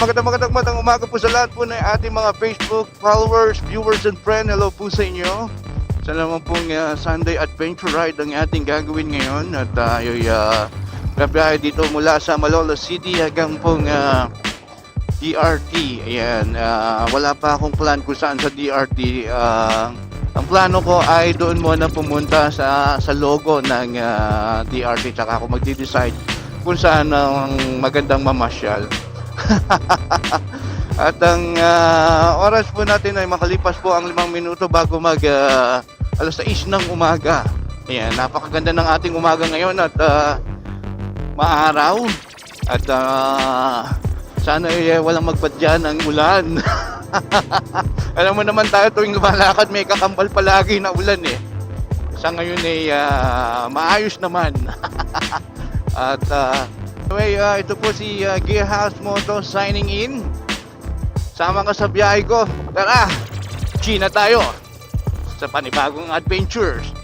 Uh, magandang magandang magandang umaga po sa lahat po ng ating mga Facebook followers, viewers, and friends. Hello po sa inyo. Sa naman pong uh, Sunday Adventure Ride ang ating gagawin ngayon at tayo uh, gabiyahe dito mula sa Malolos City hanggang pong uh, DRT. Ayan, uh, wala pa akong plan kung saan sa DRT. Uh, ang plano ko ay doon muna pumunta sa sa logo ng uh, DRT tsaka ako magde-decide kung saan ang magandang mamasyal. At ang ah, oras po natin ay makalipas po ang limang minuto bago mag ah, alas 6 ng umaga. Ayan, napakaganda ng ating umaga ngayon at ah, maaraw. At ah, sana ay walang magpadyan ng ulan. Alam mo naman tayo tuwing lumalakad may kakambal palagi na ulan eh. Sa ngayon ay ah, maayos naman. At uh, anyway, ah, ito po si uh, Gear House Moto signing in. Sama ka sa biyahe ko. Tara, China tayo sa panibagong adventures.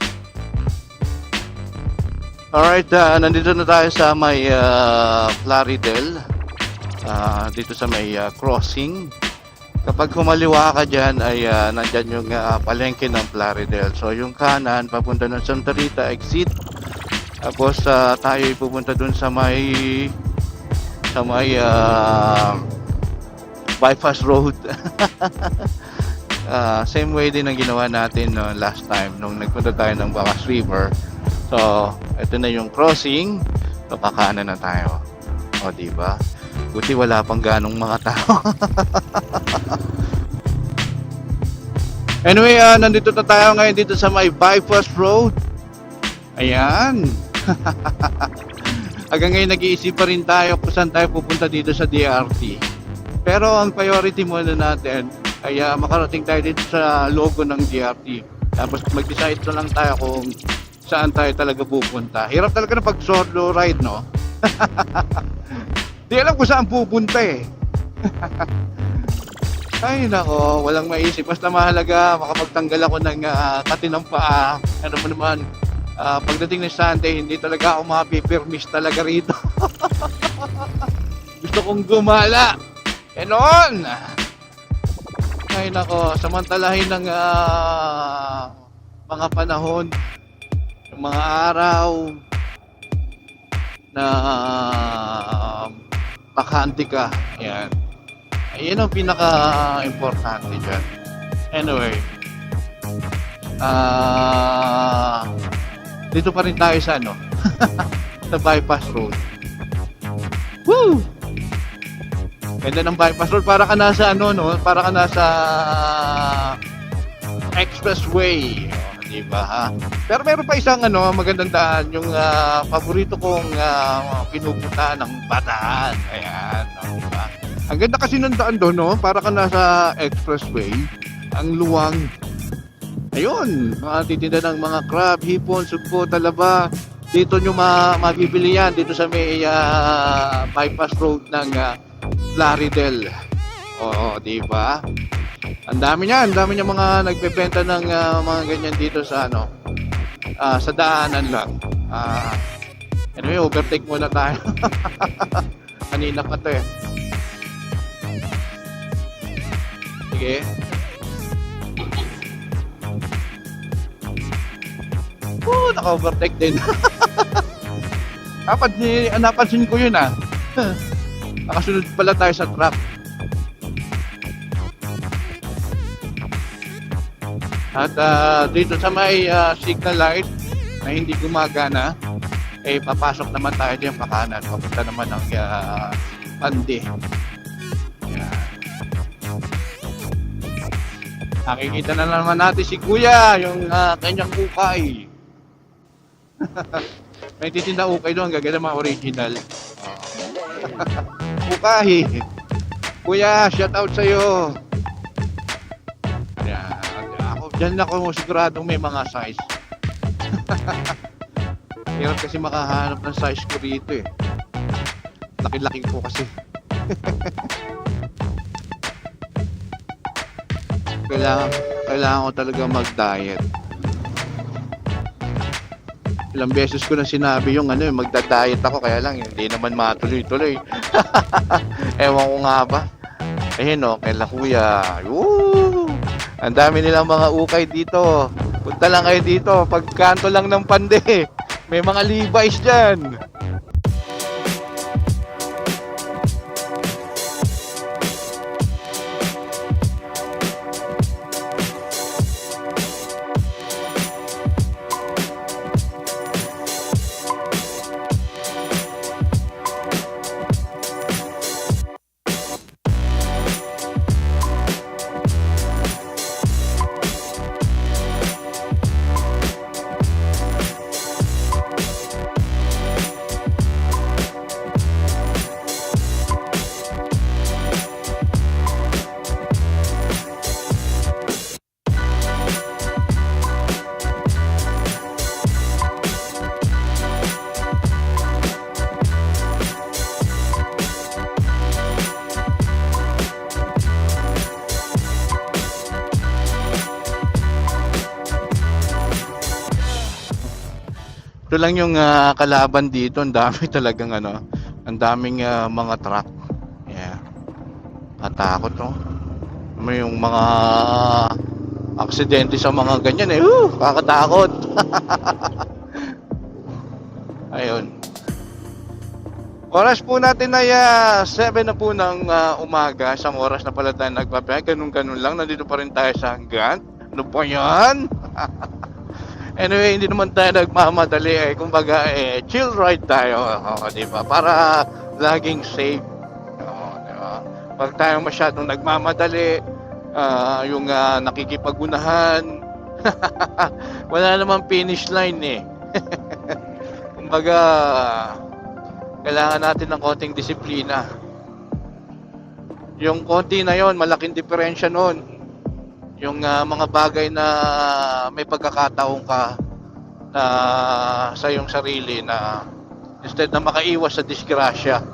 Alright, ah, nandito na tayo sa may uh, Plaridel. Ah, dito sa may ah, crossing. Kapag humaliwa ka dyan ay ah, nandyan yung ah, palengke ng Plaridel. So yung kanan papunta ng Santa Rita exit tapos ah, tayo ay pupunta dun sa may sa may ah, bypass road. Ah, same way din ang ginawa natin no, last time nung nagpunta tayo ng Bakas River. So, ito na yung crossing. So, na tayo. O, di ba? Buti wala pang ganong mga tao. anyway, ah, nandito na tayo ngayon dito sa may bypass road. Ayan. Hanggang ngayon nag-iisip pa rin tayo kung saan tayo pupunta dito sa DRT. Pero ang priority muna natin ay ah, makarating tayo dito sa logo ng DRT. Tapos mag-decide na lang tayo kung saan tayo talaga pupunta. Hirap talaga na pag solo ride, no? Di alam kung saan pupunta eh. Ay nako, walang maisip. Basta mahalaga, makapagtanggal ako ng uh, katinang paa. Ano mo naman, Ah, pagdating ng Sunday, hindi talaga ako mapipirmis talaga rito. Gusto kong gumala. Ganon! Ay nako, samantalahin ng ah, mga panahon, ng mga araw na uh, bakante ka. Yan. Ayun ang pinaka-importante dyan. Anyway, ah dito pa rin tayo sa ano sa bypass road. Woo! Ganda ng bypass road. Para ka nasa ano no? Para ka nasa expressway. Oh, di ba ha? Pero meron pa isang ano magandang daan. Yung ah, paborito kong uh, pinupuntahan ng bataan. Ayan no, di ang ganda kasi ng daan doon no? Para ka nasa expressway ang luwang Ayun, mga titinda ng mga crab, hipon, sugpo, talaba. Dito nyo ma mabibili yan dito sa may ah, bypass road ng uh, Plaridel. Oo, di ba? Ang dami niyan, ang dami niya mga nagbebenta ng ah, mga ganyan dito sa ano, ah, sa daanan lang. Ah, anyway, overtake muna tayo. Kanina pa to eh. Sige. Oo, naka-overtake din. Dapat ni napansin ko yun ah. Nakasunod pala tayo sa truck. At ah, dito sa may ah, signal light na hindi gumagana, eh papasok naman tayo diyan pa kanan. Papunta naman ng uh, Pandi. Yan. Nakikita na naman natin si Kuya, yung ah, kanyang ukay. May titinda ukay doon, gaganda mga original. ukay. Kuya, shout out sa'yo. Yan. Ako, dyan ako siguradong may mga size. Hirap kasi makahanap ng size ko dito eh. Laki-laki ko kasi. kailangan, kailangan ko talaga mag-diet. Ilang beses ko na sinabi yung ano, magda-diet ako kaya lang hindi naman matuloy-tuloy. Ewan ko nga ba. Ayun o, kay La Kuya. Woo! Ang dami nilang mga ukay dito. Punta lang kayo dito. Pagkanto lang ng pande. May mga Levi's dyan. Ito lang yung ah, kalaban dito. Ang dami talagang ano. Ang daming ah, mga truck. Yeah. Katakot to. May yung mga aksidente sa mga ganyan eh. Uh, kakatakot. Ayun. Oras po natin ay ah, 7 na po ng ah, umaga. Isang oras na pala tayo nagpapayak. Ganun-ganun lang. Nandito pa rin tayo sa hanggan. Ano po yan? Anyway, hindi naman tayo nagmamadali eh. Kumbaga, eh, chill ride tayo. Oo, di ba? Para laging safe. Oo, di ba? Pag tayo masyadong nagmamadali, ah, yung ah, nakikipagunahan, wala namang finish line eh. Kumbaga, kailangan natin ng konting disiplina. Yung konti na yon, malaking diferensya nun yung ah, mga bagay na may pagkakataon ka na sa iyong sarili na instead na makaiwas sa disgrasya.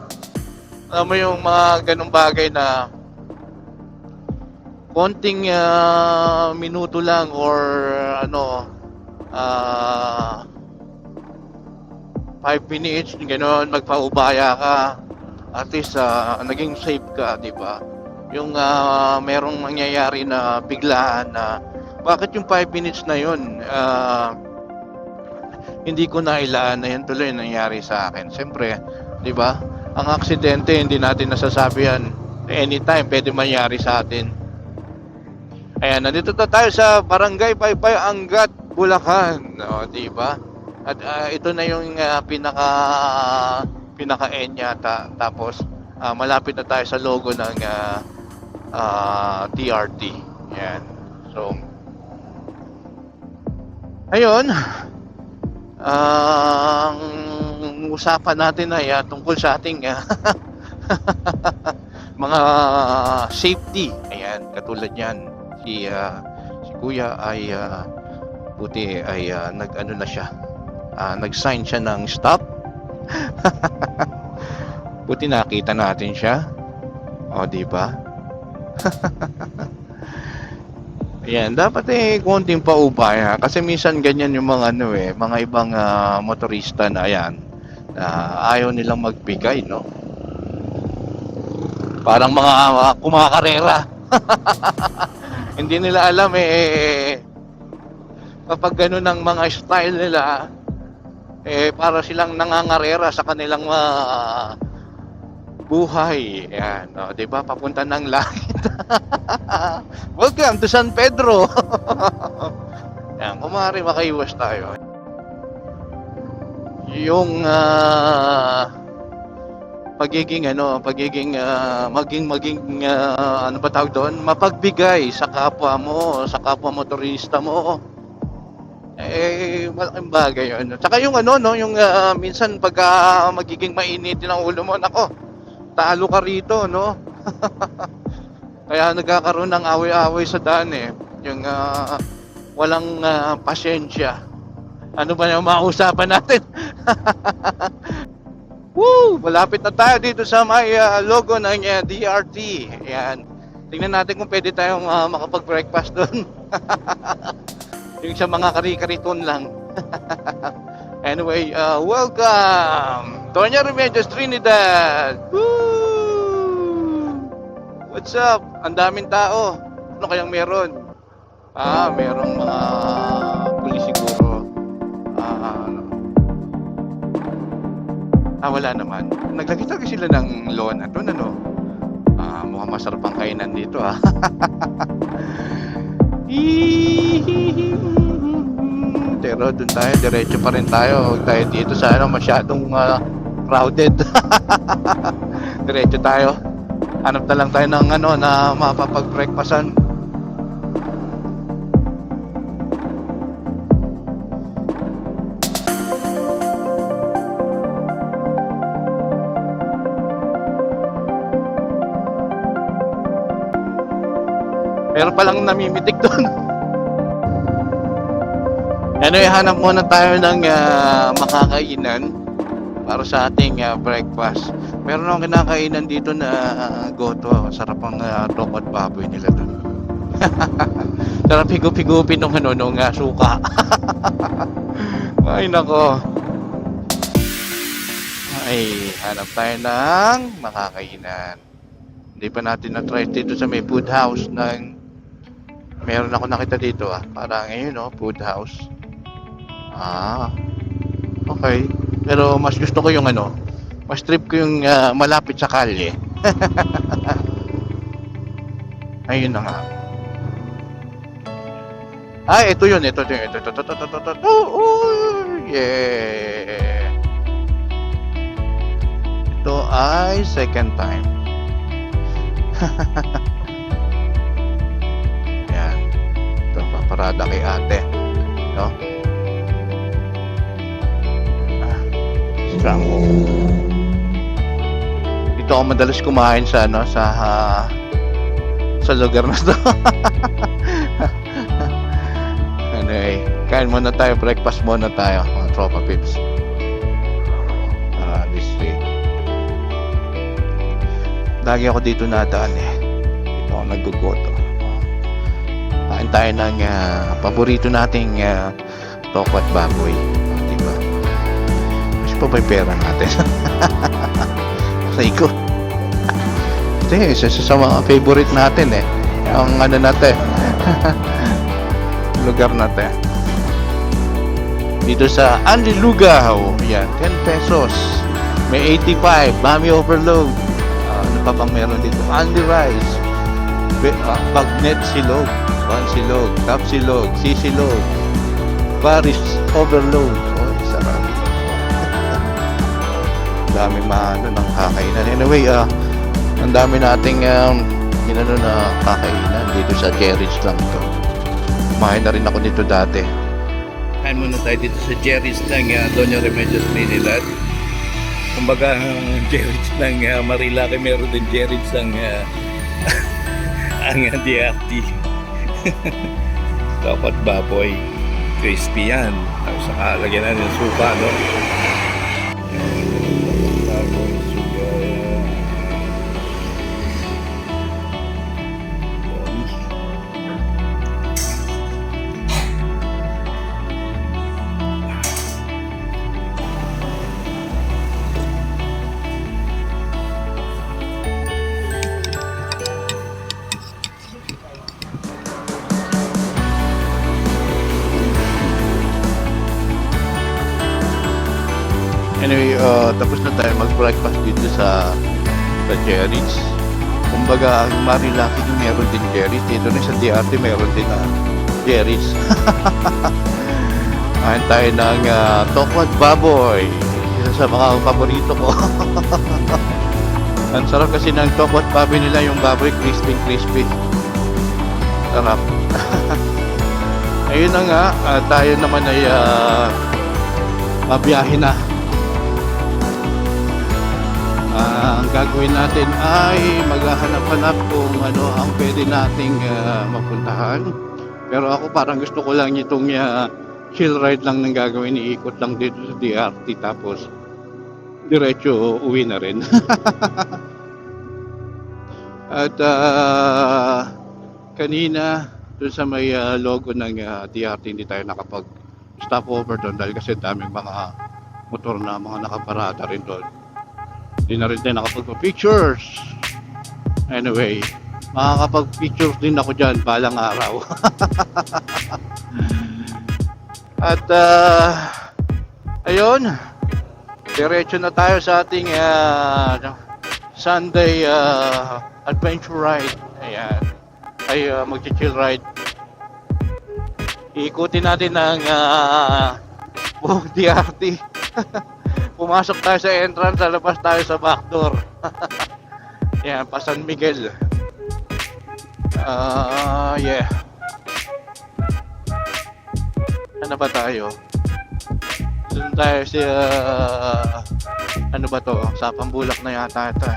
Alam mo yung mga ganong bagay na konting ah, minuto lang or ano ah 5 minutes gano'n magpaubaya ka at least ah, naging safe ka di ba yung ah, merong mangyayari na biglaan na bakit yung 5 minutes na yun ah, hindi ko nailaan na yan tuloy nangyari sa akin. Siyempre, di ba? Ang aksidente, hindi natin nasasabi yan. Anytime, pwede mangyari sa atin. Ayan, nandito na tayo sa Barangay Paypay Angat, Bulacan. O, di ba? At ah, ito na yung ah, pinaka pinaka-end yata. Tapos, ah, malapit na tayo sa logo ng ah, ah, TRT. Yan. So, ayun. Ang usapan natin ay ah, tungkol sa ating ah, mga safety. Ayan, katulad yan. Si, ah, si Kuya ay ah, buti ay ah, nag-ano na siya. Ah, nag-sign siya ng stop. buti nakita natin siya. O, di ba? Ayan, dapat eh konting paubay ha kasi minsan ganyan yung mga ano eh, mga ibang ah, motorista na ayan. na ayaw nilang magbigay, no? Parang mga ah, kumakarera. Hindi nila alam eh kapag ganun ang mga style nila eh para silang nangangarera sa kanilang ah, buhay. Yan, no? 'di ba? Papunta ng langit. Welcome to San Pedro. Yan, kumari makaiwas tayo. Yung ah, pagiging ano, pagiging ah, maging maging ah, ano ba tawag doon? Mapagbigay sa kapwa mo, sa kapwa motorista mo. Eh, malaking bagay yun. Tsaka yung ano, no, yung ah, minsan pagka magiging mainit ng ulo mo, nako, talo ka rito, no? Kaya nagkakaroon ng away-away sa daan eh. Yung ah, walang ah, pasyensya. Ano ba yung mausapan natin? Woo! Malapit na tayo dito sa may ah, logo ng ah, DRT. Ayan. Tingnan natin kung pwede tayong ah, makapag-breakfast doon. yung sa mga kari-kariton lang. Anyway, uh, welcome! Tonya Remedios Trinidad! Woo! What's up? Ang daming tao. Ano kayang meron? Ah, merong mga pulis siguro. Ah, ano? Ah, wala naman. Naglagay talaga sila ng lona doon, ano? Ah, mukhang masarap ang kainan dito, ah. Pero doon tayo, diretso pa rin tayo. Huwag tayo dito sa ano, masyadong ah, crowded. diretso tayo. Hanap na lang tayo ng ano na mapapag-breakfastan. Meron palang namimitik doon. Anyway, hanap muna tayo ng ah, makakainan para sa ating ah, breakfast. Meron akong kinakainan dito na ah, goto. Sarap ang uh, at baboy nila doon. Sarap higup-higupin nung ano, nung ah, suka. Ay, nako. Ay, hanap tayo ng makakainan. Hindi pa natin na-try dito sa may food house ng meron ako nakita dito ah. Parang ayun oh, food house. Ah. Okay. Pero mas gusto ko yung ano, mas trip ko yung ah, malapit sa kalye. ayun na nga. Ay, ito yun, ito, ito, ito, ito, ito, ito, ito, ito. Ito ay second time. Yan. Ito, paparada kay ate. No? Strong Dito ako madalas kumain sa ano, sa ah, sa lugar na to. anyway, kain muna tayo, breakfast muna tayo, mga tropa pips. Ah, this way. Lagi ako dito nadaan eh. Dito ako naggugoto. Kain tayo ng ah, paborito nating uh, toko at baboy. Pa ba pera natin? Iko. Ito eh, isa sa mga favorite natin eh. Ang ano natin. lugar natin. Dito sa Anli Lugaw. Yan, 10 pesos. May 85, Mami Overload. Ah, ano pa bang meron dito? Anli Rice. Ah, Bagnet Silog. One Silog. Top Silog. C Silog. Paris Overload. Dami maano ng kakainan. Anyway, ah, ang dami nating um, ginano na kakainan dito sa Jerry's lang to. Kumain na rin ako dito dati. Kain muna tayo dito sa Jerry's ng uh, Doña Remedios Trinidad. Kumbaga, ang Jerry's ng uh, Marilaki, meron din Jerry's ng uh, ang uh, DRT. Dapat baboy. Crispy yan. Tapos saka lagyan natin ng suka, no? Tapos na tayo mag-breakfast dito sa sa Jerry's. Kumbaga, ang Marilaki din meron din Jerry's. Dito na sa DRT meron din na Jerry's. Kain tayo ng uh, Toko at Baboy. Isa sa mga paborito ko. ang sarap kasi ng Toko at Baboy nila yung baboy crispy crispy. Sarap. Ayun na nga, ah, tayo naman ay uh, mabiyahe na. Gagawin natin ay maghahanap-hanap kung ano ang pwede nating ah, mapuntahan. Pero ako parang gusto ko lang itong ah, chill ride lang ng gagawin, iikot lang dito sa DRT tapos diretso uwi na rin. At ah, kanina doon sa may ah, logo ng ah, DRT hindi tayo nakapag stopover doon dahil kasi daming mga motor na mga nakaparada rin doon. Hindi na rin din nakapagpa-pictures. Anyway, makakapag-pictures din ako dyan balang araw. At uh, ayun, diretso na tayo sa ating ano, Sunday ah, adventure ride. Ayan. Ay uh, mag-chill ride. Iikutin natin ang uh, buong DRT. Pumasok tayo sa entrance, lalabas tayo sa back door. Yan, pa San Miguel. Ah, yeah. Ano ba tayo? Doon tayo sa ah, ano ba to? Sa Pambulak na yata ito.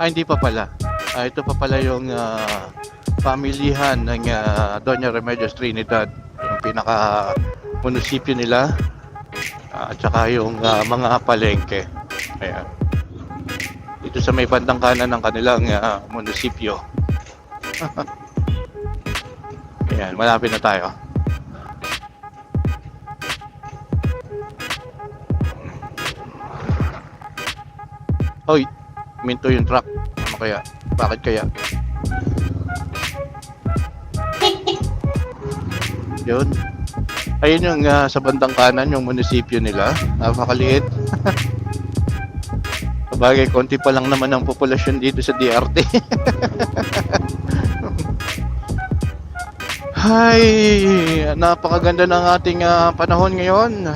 ah, hindi pa pala. Ah, ito pa pala yung ah, pamilihan ng ah, Doña Remedios Trinidad. Yung pinaka munisipyo nila. Ah, at saka yung ah, mga palengke. Ayan. Dito sa may bandang kanan ng kanilang ah, munisipyo. Ayan, malapit na tayo. Hoy, minto yung truck. Ano kaya? Bakit kaya? Yun. Ayun yung ah, sa bandang kanan, yung munisipyo nila. Napakaliit. Sabagay, konti pa lang naman ang populasyon dito sa DRT. Hay, napakaganda ng ating ah, panahon ngayon.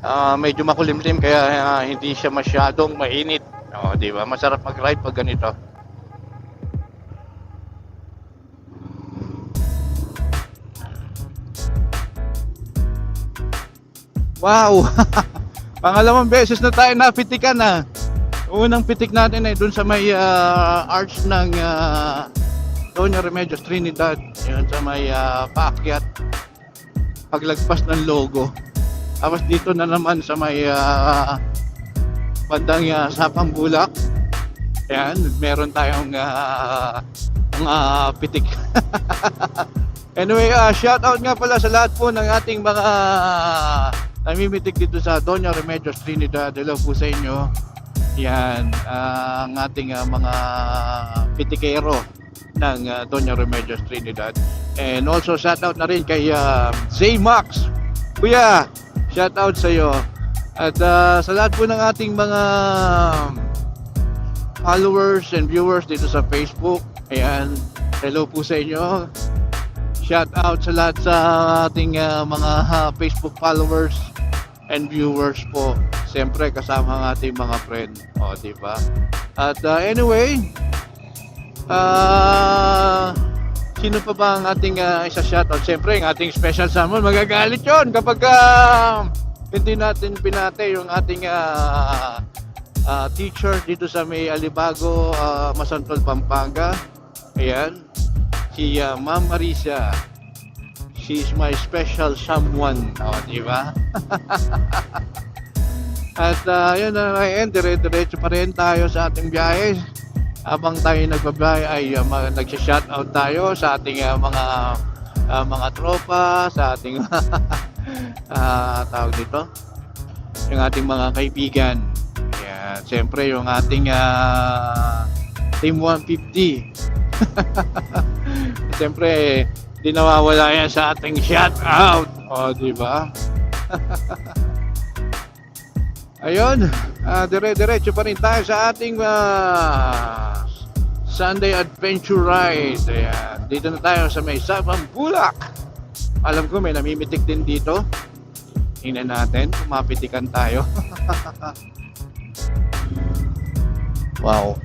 Ah, medyo makulimlim kaya ah, hindi siya masyadong mainit. Oh, di ba? Masarap mag-ride pag ganito. Wow! Pangalawang beses na tayo napitikan na. Unang pitik natin ay dun sa may ah, arch ng ah, Doña Remedios Trinidad. Yun sa may ah, paakyat. Paglagpas ng logo. Tapos dito na naman sa may ah, bandang uh, Sapang Bulak. Ayan, meron tayong ah, mga pitik. anyway, ah, shout out nga pala sa lahat po ng ating mga namimitik dito sa Doña Remedios Trinidad. Hello po sa inyo. Yan, ah, ang ating ah, mga pitikero ng ah, Doña Remedios Trinidad. And also shout out na rin kay uh, Zay Max. Kuya, shout out sa iyo. At ah, sa lahat po ng ating mga followers and viewers dito sa Facebook. Ayan, hello po sa inyo. Shout out sa lahat sa ating ah, mga ah, Facebook followers and viewers po. Siyempre kasama ang ating mga friend. O, di ba? At ah, anyway, ah sino pa ba ang ating uh, isa shoutout? Siyempre, ang ating special summon, magagalit yon kapag ah, hindi natin pinate yung ating ah, ah, teacher dito sa may Alibago, ah, Masantol, Pampanga. Ayan, si ah, Ma'am Marisa. She's my special someone. O, di ba? At uh, yun na ngayon, dire-diretso pa rin tayo sa ating biyahe. Habang tayo nagbabiyahe ay uh, nagsha-shoutout tayo sa ating ah, mga ah, mga tropa, sa ating ah tawag dito, yung ating mga kaibigan. Kaya siyempre yung ating ah, Team 150. siyempre, di nawawala yan sa ating shoutout. O, di ba? Ayun, ah, dire-diretso pa rin tayo sa ating ah, Sunday Adventure Ride. Ayan, dito na tayo sa may Sabang Bulak. Alam ko may namimitik din dito. Tingnan natin, kung mapitikan tayo. wow.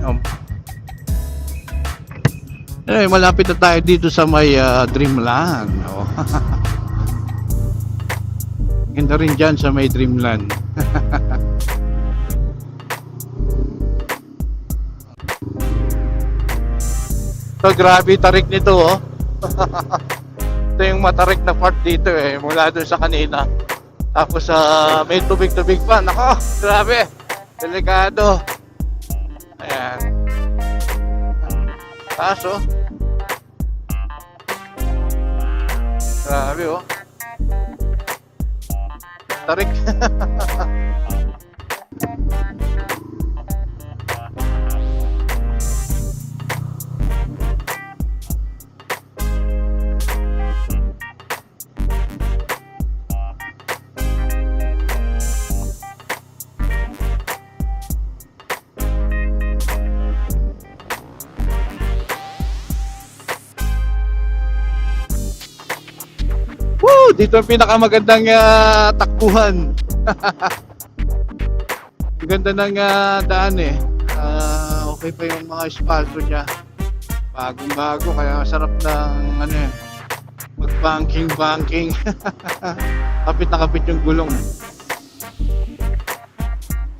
Um, eh, malapit na tayo dito sa may ah, Dreamland. Oh. Ganda rin dyan sa may Dreamland. so, grabe tarik nito, oh. Ito yung matarik na part dito, eh. Mula doon sa kanina. Tapos, sa may tubig-tubig pa. Nako, grabe. Delikado. Taas, oh. Grabe oh. Tarik. Dito ang pinakamagandang ah, takbuhan. Ang ganda ng ah, daan eh. Ah, okay pa yung mga espalto niya. Bagong bago kaya sarap ng ano eh. Mag-banking banking. kapit na kapit yung gulong.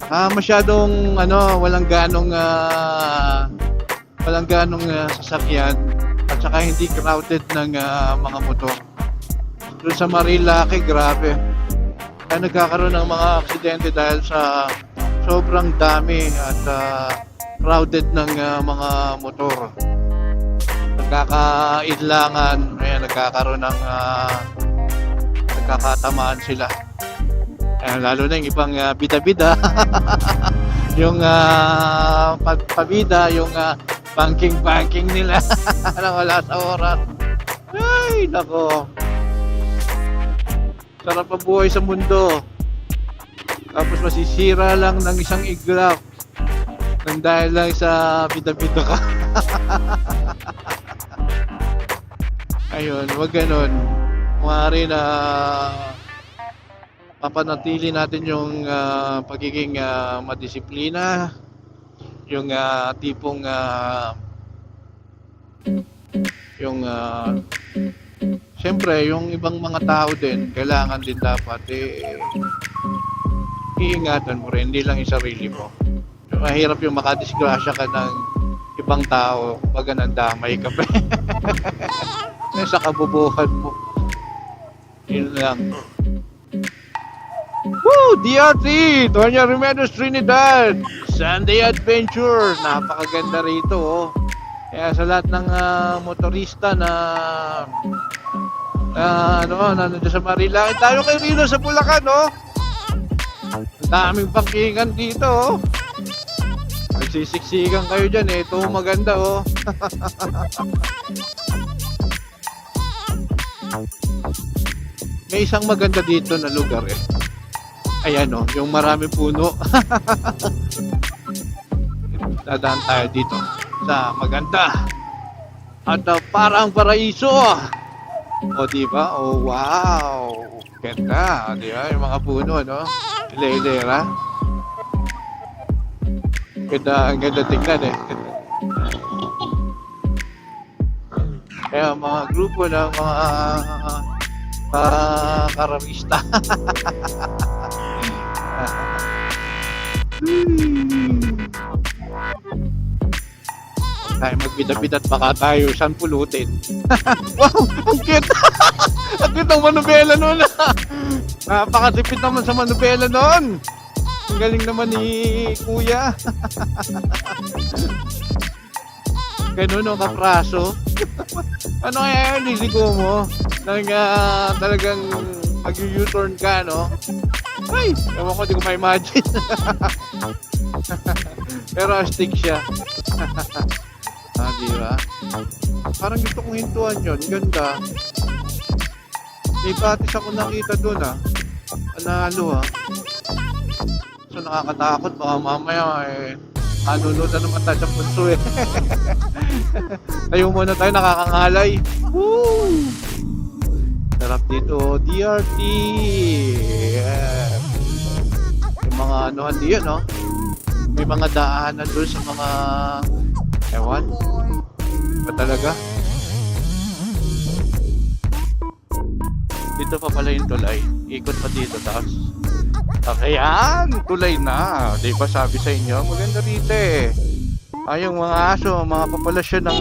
Ah, masyadong ano, walang ganong ah, walang ganong ah, sasakyan at saka hindi crowded ng ah, mga motor. Doon sa Marilaki, grabe. Kaya nagkakaroon ng mga aksidente dahil sa sobrang dami at ah, crowded ng ah, mga motor. Nagkakaidlangan, ayan, nagkakaroon ng ah, nagkakatamaan sila. Ayan, lalo na yung ibang ah, bida-bida. yung ah, pag- pabida, yung ah, banking-banking nila na wala sa oras. Ay, nako. Sarap ang buhay sa mundo. Tapos masisira lang ng isang iglap. Nang dahil lang sa bida-bida ka. Ayun, wag ganun. Maaari na papanatili natin yung ah, pagiging ah, madisiplina, yung ah, tipong ah, yung ah, Siyempre, yung ibang mga tao din, kailangan din dapat eh, iingatan mo rin, hindi lang yung sarili mo. Mahirap yung makadisgrasya ka ng ibang tao, pag damay ka pa. Sa kabubuhan mo. Yun lang. Woo! DRT! Tonya Remedios Trinidad! Sunday Adventure! Napakaganda rito, oh. Kaya sa lahat ng ah, motorista na Ah, ano, nandun sa Marilaki. Tayo kay Rino sa Bulacan, no? Daming parkingan dito, oh. Magsisiksikan kayo dyan, eh. Ito maganda, oh. May isang maganda dito na lugar, eh. Ayan, oh, yung marami puno. Dadaan tayo dito sa maganda. At ah, parang paraiso, o, di ba? Oh, wow! Ganda, di ba? Yung mga puno, no? Hilera. Ganda, ang ganda tingnan eh. Kaya mga grupo ng mga uh, karamista. tayo magbida-bida at baka tayo saan pulutin. wow! Ang cute! ang cute ng manubela noon. Napakasipit naman sa manubela noon. Ang galing naman ni kuya. Ganun no, kapraso. ano kaya yung liligo mo? Nang ah, talagang mag-U-turn ka, no? Ay! Ewan ko, di ko ma-imagine. Pero astig siya. Ah, di ba? Parang gusto kong hintuan yun. Ganda. May batis ako nakita doon ah. Panalo ah. So nakakatakot. Baka mamaya eh. Anunod na naman tayo sa punso eh. Tayo muna tayo nakakangalay. Woo! Sarap dito. DRT. Yeah. Yung mga anuhan diyan no? May mga daanan doon sa mga ewan. Ba talaga? Dito pa pala yung tulay. Ikot pa dito tapos Okay, yan! Tulay na. Di ba sabi sa inyo? Maganda rito eh. Ay, yung mga aso, mga populasyon ng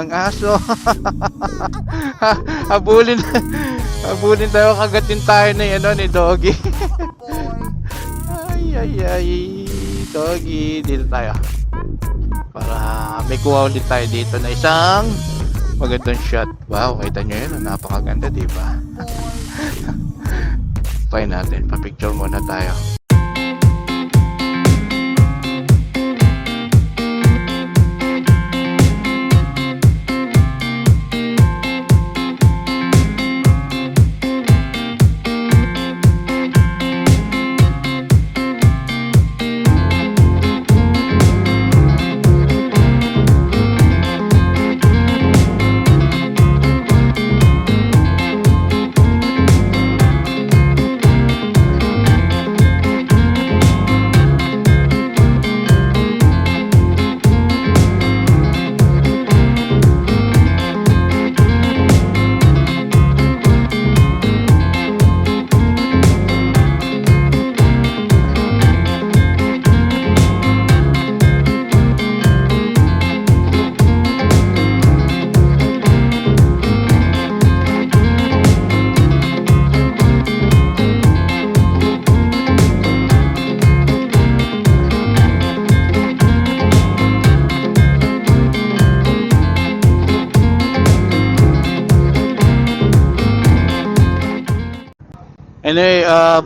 ng aso. habulin, habulin tayo, kagatin tayo ni, ano, ni Doggy. ay, ay, ay. Doggy, dito tayo. Para may kuha ulit tayo dito na isang Magandang shot. Wow, kita nyo yun. Napakaganda, di ba? Try natin. Pa-picture muna tayo.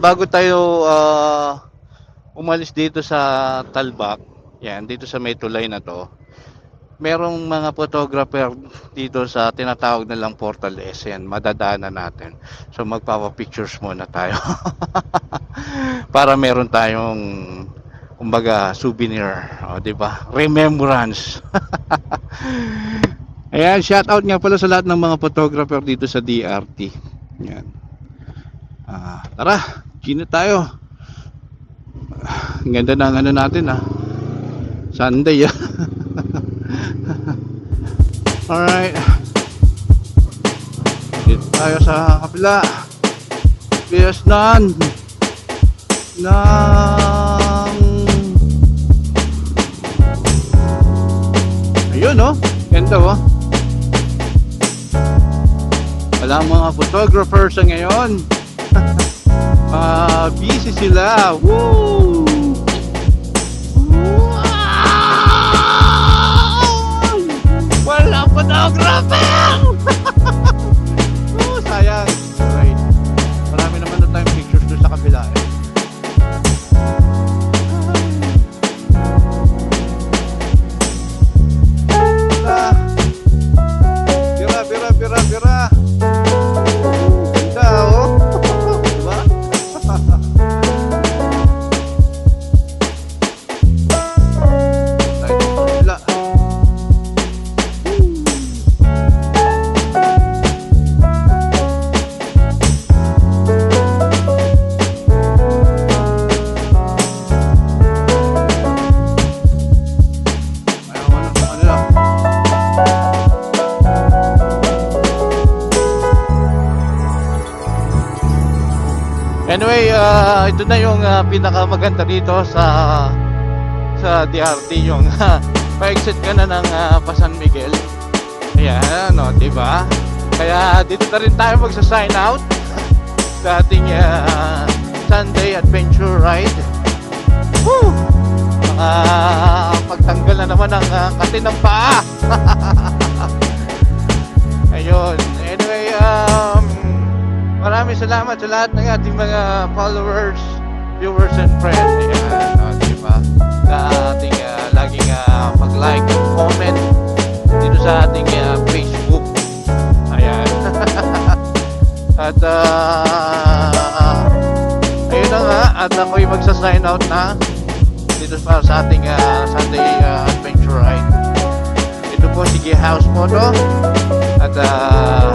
Bago tayo ah, umalis dito sa Talbak, yan, dito sa may na to, merong mga photographer dito sa tinatawag nilang Portal S, yan, madadaanan natin. So magpapa-pictures muna tayo. Para meron tayong kumbaga souvenir, o di ba? Remembrance. Ayan, shout out nga pala sa lahat ng mga photographer dito sa DRT. Yan. Ah, tara, Gino tayo. Ah, Ang ganda ng ano natin ah. Sunday ah. Alright. Dito tayo sa kabila. Bias nan. Ng... Ayun oh. Ganda oh. Wala mga photographers sa ngayon. Ah, busy sila. Woo! Wow! Wala photographer! oh, ito na yung ah, pinakamaganda dito sa sa DRT yung uh, pa-exit ka na ng ah, pa San Miguel. Ayan, no, 'di ba? Kaya dito na rin tayo magsa-sign out sa ating ah, Sunday adventure ride. Woo! Mga pagtanggal na naman ng uh, kati ng paa. Ayun. Maraming salamat sa lahat ng ating mga followers, viewers, and friends. Ayan, uh, di ba? Sa ating uh, laging uh, mag-like comment dito sa ating uh, Facebook. Ayan. at uh, ayun na nga, at ako'y magsa-sign out na dito pa sa ating uh, Sunday uh, Adventure Ride. Ito po si House Moto at uh,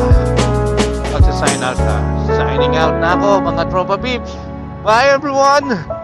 magsa-sign out na. Signing out na ako mga tropa peeps. Bye everyone!